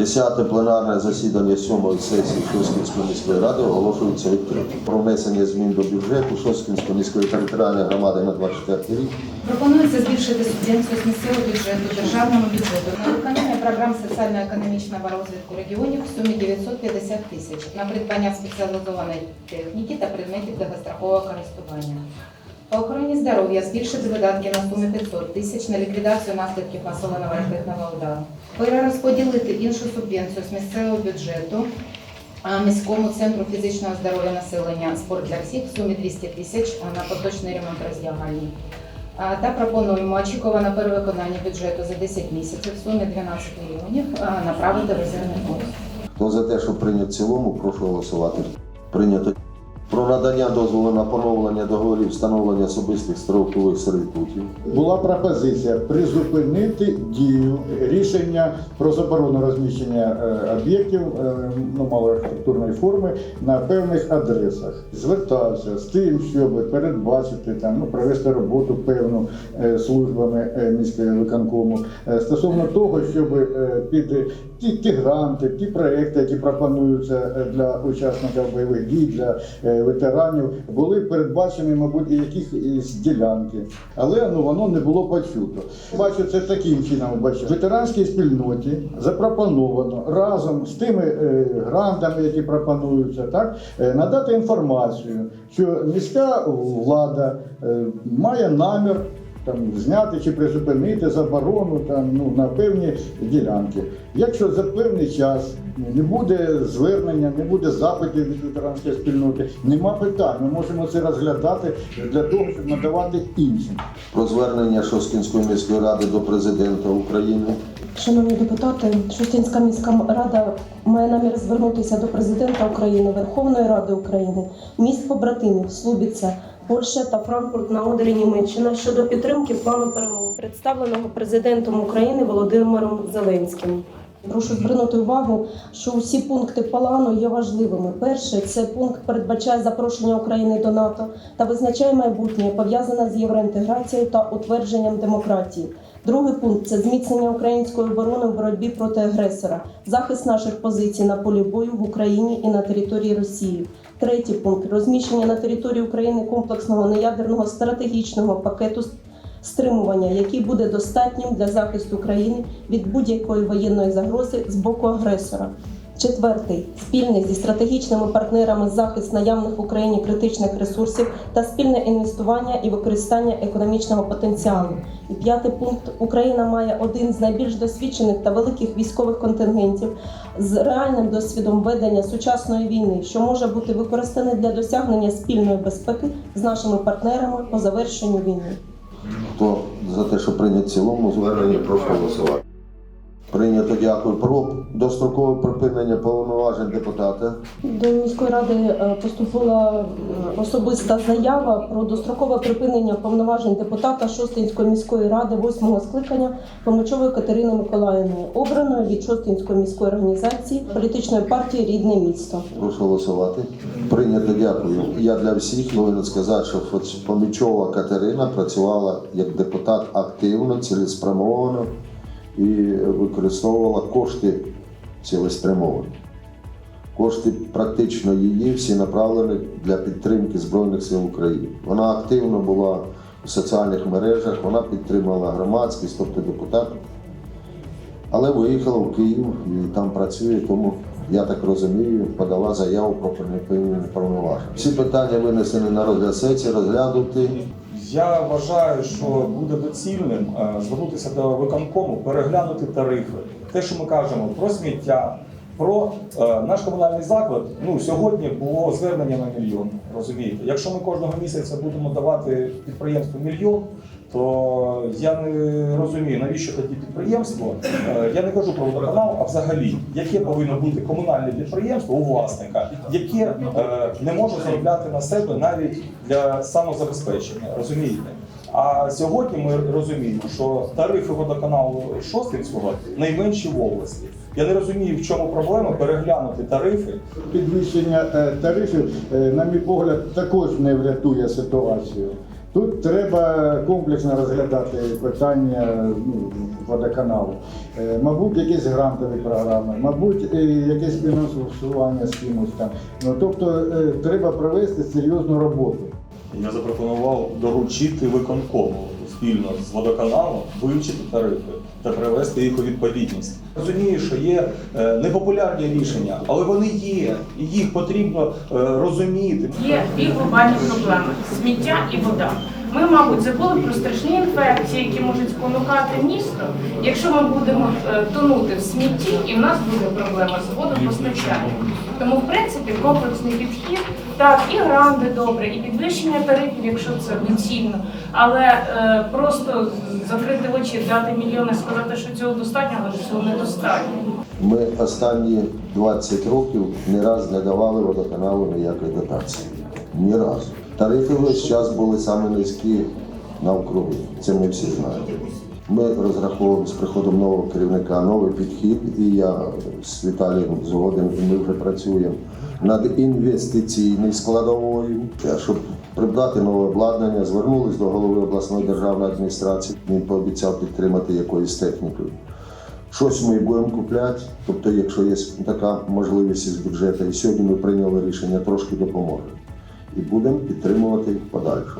Десяте пленарне засідання сьомої сесії Шосткінської міської ради оголошується відкритим. Про внесення змін до бюджету Шосткінської міської територіальної громади на 24 рік. Пропонується збільшити субвенцію з місцевого бюджету державному бюджету на виконання програм соціально-економічного розвитку регіонів в сумі 950 тисяч на придбання спеціалізованої техніки та предметів довгострокового користування. По охороні здоров'я збільшити видатки на суму 500 тисяч на ліквідацію наслідків масованого ракетного удару. Перерозподілити іншу субвенцію з місцевого бюджету міському центру фізичного здоров'я населення спорт для всіх в сумі 200 тисяч на поточний ремонт роздягальні. Та пропонуємо очікуване перевиконання бюджету за 10 місяців в сумі 12 мільйонів направити в резервний фонд. Хто за те, щоб прийняти в цілому, прошу голосувати. Прийнято. Про надання дозволу на поновлення договорів встановлення особистих строкових сервітутів. Була пропозиція призупинити дію рішення про заборону розміщення е, об'єктів е, ну, малоархітектурної форми на певних адресах. Звертався з тим, щоб передбачити там ну, провести роботу певну е, службами міського виконкому стосовно того, щоб під ті, ті гранти, ті проекти, які пропонуються для учасників бойових дій, для ветеранів, були передбачені, мабуть, якісь ділянки. Але ну воно не було почуто. Бачу, це таким чином бачу. Ветеранській спільноті запропоновано разом з тими е, грантами, які пропонуються, так е, надати інформацію, що міська влада е, має намір там зняти чи призупинити заборону там ну на певні ділянки. Якщо за певний час не буде звернення, не буде запитів від ветеранської спільноти, нема питань. Ми можемо це розглядати для того, щоб надавати іншим. Про звернення Шосткінської міської ради до президента України. Шановні депутати, Шостинська міська рада має намір звернутися до президента України, Верховної Ради України, міст побратимів Слубіця, Польща та Франкфурт на Одері, Німеччина щодо підтримки плану перемоги, представленого президентом України Володимиром Зеленським. Прошу звернути увагу, що усі пункти плану є важливими. Перший це пункт передбачає запрошення України до НАТО та визначає майбутнє пов'язане з євроінтеграцією та утвердженням демократії. Другий пункт це зміцнення української оборони в боротьбі проти агресора, захист наших позицій на полі бою в Україні і на території Росії. Третій пункт розміщення на території України комплексного неядерного стратегічного пакету стримування, який буде достатнім для захисту країни від будь-якої воєнної загрози з боку агресора. Четвертий спільний зі стратегічними партнерами захист наявних в Україні критичних ресурсів та спільне інвестування і використання економічного потенціалу. І п'ятий пункт Україна має один з найбільш досвідчених та великих військових контингентів з реальним досвідом ведення сучасної війни, що може бути використаний для досягнення спільної безпеки з нашими партнерами по завершенню війни. За те, що прийняти в цілому звернення, прошу голосувати. Прийнято, дякую. Про дострокове припинення повноважень депутата. До міської ради е, поступила е, особиста заява про дострокове припинення повноважень депутата Шостинської міської ради восьмого скликання Фомичової Катерини Миколаївної, обраної від Шостинської міської організації політичної партії Рідне місто. Прошу голосувати. Прийнято, дякую. Я для всіх повинен сказати, що Помічова Катерина працювала як депутат активно, цілеспрямовано і використовувала кошти цілеспрямовано. Кошти практично її всі направлені для підтримки Збройних сил України. Вона активно була у соціальних мережах, вона підтримала громадськість, тобто депутатів. Але виїхала в Київ і там працює, тому я так розумію, подала заяву про припинення повноважень. Всі питання винесені на розгляд сесії, розглянути. Я вважаю, що буде доцільним е, звернутися до виконкому, переглянути тарифи. Те, що ми кажемо про сміття, про е, наш комунальний заклад. Ну сьогодні було звернення на мільйон. Розумієте, якщо ми кожного місяця будемо давати підприємству мільйон. То я не розумію, навіщо тоді підприємство. Е, Я не кажу про водоканал, а взагалі, яке повинно бути комунальне підприємство у власника, яке е, не може заробляти на себе навіть для самозабезпечення. Розумієте? А сьогодні ми розуміємо, що тарифи водоканалу Шостинського найменші в області. Я не розумію, в чому проблема переглянути тарифи Підвищення е, тарифів, на мій погляд, також не врятує ситуацію. Тут треба комплексно розглядати питання ну, водоканалу. Е, Мабуть, якісь грантові програми, мабуть, якесь фінансування з кимось там. Ну, тобто е, треба провести серйозну роботу. Я запропонував доручити виконкому спільно з водоканалом вивчити тарифи та привести їх у відповідність. Розумію, що є е, непопулярні рішення, але вони є, і їх потрібно е, розуміти. Є дві глобальні проблеми сміття і вода. Ми, мабуть, забули про страшні інфекції, які можуть спонукати місто, якщо ми будемо е, тонути в смітті, і в нас буде проблема з водопостачанням. Тому, в принципі, комплексний підхід, так, і гранди добре, і підвищення тарифів, якщо це доцільно, але е, просто закрити очі, дати мільйони, сказати, що цього достатньо, але цього недостатньо. Ми останні 20 років ні раз не давали водоканалу ніякої дотації. Ні разу. Тарифи весь час були саме низькі навкруги. Це ми всі знаємо. Ми розраховуємо з приходом нового керівника новий підхід, і я з Віталієм згоден, і ми вже працюємо над інвестиційною складовою, щоб придбати нове обладнання. Звернулись до голови обласної державної адміністрації. Він пообіцяв підтримати якоюсь технікою. Щось ми будемо купляти, тобто, якщо є така можливість із бюджету, і сьогодні ми прийняли рішення трошки допоможе. І будемо підтримувати подальше.